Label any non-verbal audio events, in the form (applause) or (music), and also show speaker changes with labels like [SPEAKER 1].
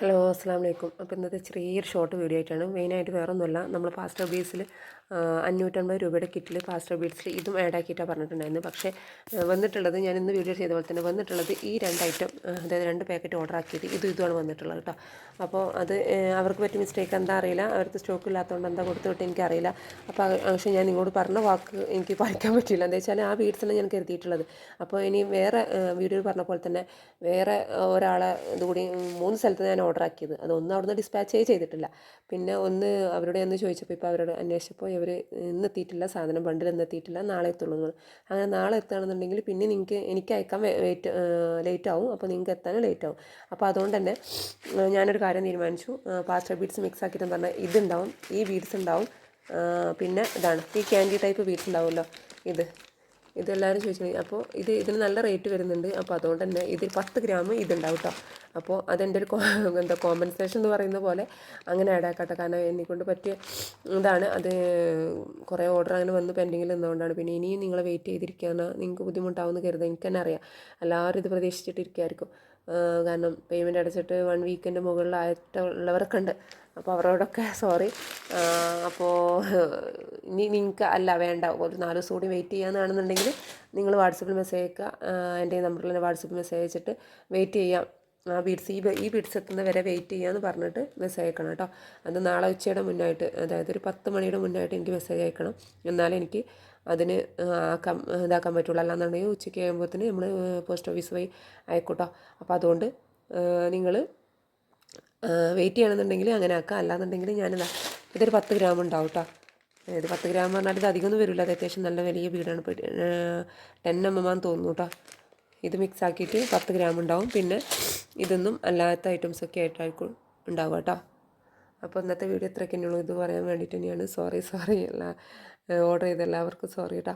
[SPEAKER 1] Hello അസ്സാം വലൈക്കും അപ്പോൾ ഇന്നത്തെ ചെറിയൊരു ഷോർട്ട് വീഡിയോ ആയിട്ടാണ്. മെയിനായിട്ട് വേറെ ഒന്നുമല്ല നമ്മൾ പാസ്റ്റർ ബീസിൽ അഞ്ഞൂറ്റമ്പത് രൂപയുടെ കിറ്റിൽ പാസ്റ്റർ ബീഡ്സിൽ ഇതും ആഡ് ആക്കിയിട്ടാണ് പറഞ്ഞിട്ടുണ്ടായിരുന്നു. പക്ഷേ വന്നിട്ടുള്ളത് ഞാൻ ഇന്ന് വീഡിയോ ചെയ്ത പോലെ തന്നെ വന്നിട്ടുള്ളത് ഈ രണ്ട് ഐറ്റം അതായത് രണ്ട് പാക്കറ്റ് ഓർഡർ ആക്കിയിട്ട് ഇതും ഇതുമാണ് വന്നിട്ടുള്ളത് കേട്ടോ അപ്പോൾ അത് അവർക്ക് പറ്റിയ മിസ്റ്റേക്ക് എന്താ അറിയില്ല. അവർക്ക് സ്റ്റോക്ക് ഇല്ലാത്തതുകൊണ്ട് എന്താ കൊടുത്തു വിട്ട് എനിക്കറിയില്ല അപ്പോൾ പക്ഷേ ഞാൻ നിങ്ങളോട് പറഞ്ഞ വാക്ക് എനിക്ക് പാലിക്കാൻ പറ്റില്ല എന്താ വെച്ചാൽ ആ ബീഡ്സാണ് ഞാൻ കരുതിയിട്ടുള്ളത്. അപ്പോൾ ഇനി വേറെ വീഡിയോയിൽ പറഞ്ഞ പോലെ തന്നെ വേറെ ഒരാളെ ഇതുകൂടി മൂന്ന് സ്ഥലത്ത് ഞാൻ ഓർഡർ ആക്കിയത് അത് ഒന്ന് അവിടുന്ന് ഡിസ്പാച്ചേ ചെയ്തിട്ടില്ല. പിന്നെ ഒന്ന് അവരോട് ഒന്ന് ചോദിച്ചപ്പോൾ ഇപ്പോൾ അവരോട് അന്വേഷിച്ചപ്പോൾ ഇവർ ഇന്ന് എത്തിയിട്ടില്ല സാധനം ബണ്ടിൽ ഇന്ന് എത്തിയിട്ടില്ല നാളെ എത്തുള്ളൂ എന്ന്. അങ്ങനെ നാളെ എത്തുകയാണെന്നുണ്ടെങ്കിൽ പിന്നെ നിങ്ങൾക്ക് എനിക്ക് അയക്കാൻ വെയിറ്റ് ലേറ്റ് ആവും. അപ്പോൾ നിങ്ങൾക്ക് എത്താനും ലേറ്റ് ആവും. അപ്പോൾ അതുകൊണ്ട് തന്നെ ഞാനൊരു കാര്യം തീരുമാനിച്ചു. പാസ്റ്റർ ബീഡ്സ് മിക്സ് ആക്കിയിട്ട് പറഞ്ഞാൽ ഇതുണ്ടാവും. ഈ ബീഡ്സ് ഉണ്ടാവും. പിന്നെ ഇതാണ് ഈ ക്യാൻഡി ടൈപ്പ് ബീഡ്സ് ഉണ്ടാവുമല്ലോ ഇത്. ഇതെല്ലാവരും ചോദിച്ചു അപ്പോൾ ഇത് ഇതിന് നല്ല റേറ്റ് വരുന്നുണ്ട്. അപ്പോൾ അതുകൊണ്ട് തന്നെ ഇതിൽ പത്ത് ഗ്രാം ഇതുണ്ടാവും കേട്ടോ അപ്പോൾ അതെന്റെ ഒരു (laughs) എന്താ കോമ്പൻസേഷൻ എന്ന് പറയുന്ന പോലെ അങ്ങനെ ആഡ് ആക്കട്ടെ. കാരണം എന്നെക്കൊണ്ട് പറ്റിയ ഇതാണ്. അത് കുറേ ഓർഡർ അങ്ങനെ വന്ന് പെൻഡിങ്ങിൽ നിന്നുകൊണ്ടാണ് പിന്നെ ഇനിയും നിങ്ങൾ വെയിറ്റ് ചെയ്തിരിക്കുകയാണ് നിങ്ങൾക്ക് ബുദ്ധിമുട്ടാവുമെന്ന് കരുതാം. എനിക്ക് തന്നെ അറിയാം. എല്ലാവരും ഇത് പ്രതീക്ഷിച്ചിട്ടിരിക്കുമായിരിക്കും കാരണം പേയ്മെന്റ് അടച്ചിട്ട് വൺ വീക്കിന്റെ മുകളിലായിട്ടുള്ളവരൊക്കെ ഉണ്ട്. അപ്പോൾ അവരോടൊക്കെ സോറി അപ്പോൾ ഇനി നിങ്ങൾക്ക് അല്ല വേണ്ട. ഒരു നാല് ദിവസം കൂടി വെയിറ്റ് ചെയ്യാന്നാണെന്നുണ്ടെങ്കിൽ നിങ്ങൾ വാട്സപ്പിൽ മെസ്സേജ് അയക്കുക എന്റെ നമ്പറിൽ വാട്സപ്പിൽ മെസ്സേജ് അയച്ചിട്ട് വെയിറ്റ് ചെയ്യാം. ആ ബീഡ്സ് ഈ ഈ ബീഡ്സ് എത്തുന്ന വരെ വെയിറ്റ് ചെയ്യാമെന്ന് പറഞ്ഞിട്ട് മെസ്സേജ് അയക്കണം കേട്ടോ. അത് നാളെ ഉച്ചയുടെ മുന്നായിട്ട് അതായത് ഒരു പത്ത് മണിയുടെ മുന്നായിട്ട് എനിക്ക് മെസ്സേജ് അയക്കണം. എന്നാലേ എനിക്ക് അതിന് ആക്കാൻ ഇതാക്കാൻ പറ്റുള്ളൂ. അല്ലാന്നുണ്ടെങ്കിൽ ഉച്ചയ്ക്ക് കഴിയുമ്പോഴത്തേന് നമ്മൾ പോസ്റ്റ് ഓഫീസ് വഴി അയക്കൂട്ടോ അപ്പോൾ അതുകൊണ്ട് നിങ്ങൾ വെയിറ്റ് ചെയ്യണമെന്നുണ്ടെങ്കിൽ അങ്ങനെ ആക്കാം. അല്ലാന്നുണ്ടെങ്കിൽ ഞാനിതാ ഇതൊരു പത്ത് ഗ്രാം ഉണ്ടാവും കേട്ടോ. ഇത് പത്ത് ഗ്രാം പറഞ്ഞാൽ ഇത് അധികമൊന്നും വരില്ല. അത് അത്യാവശ്യം നല്ല വലിയ വീടാണ്. ഇപ്പോൾ ടെൻ എം എം ആണെന്ന് തോന്നുന്നു കേട്ടോ ഇത് മിക്സ് ആക്കിയിട്ട് പത്ത് ഗ്രാം ഉണ്ടാവും. പിന്നെ ഇതൊന്നും അല്ലാത്ത ഐറ്റംസ് ഒക്കെ ആയിട്ടായിരിക്കും ഉണ്ടാവുക കേട്ടോ അപ്പോൾ ഇന്നത്തെ വീഡിയോ ഇത്രയൊക്കെ ഉള്ളൂ. ഇത് പറയാൻ വേണ്ടിയിട്ട് തന്നെയാണ്. സോറി സോറി എല്ലാ ഓർഡർ ചെയ്ത എല്ലാവർക്കും സോറി കേട്ടോ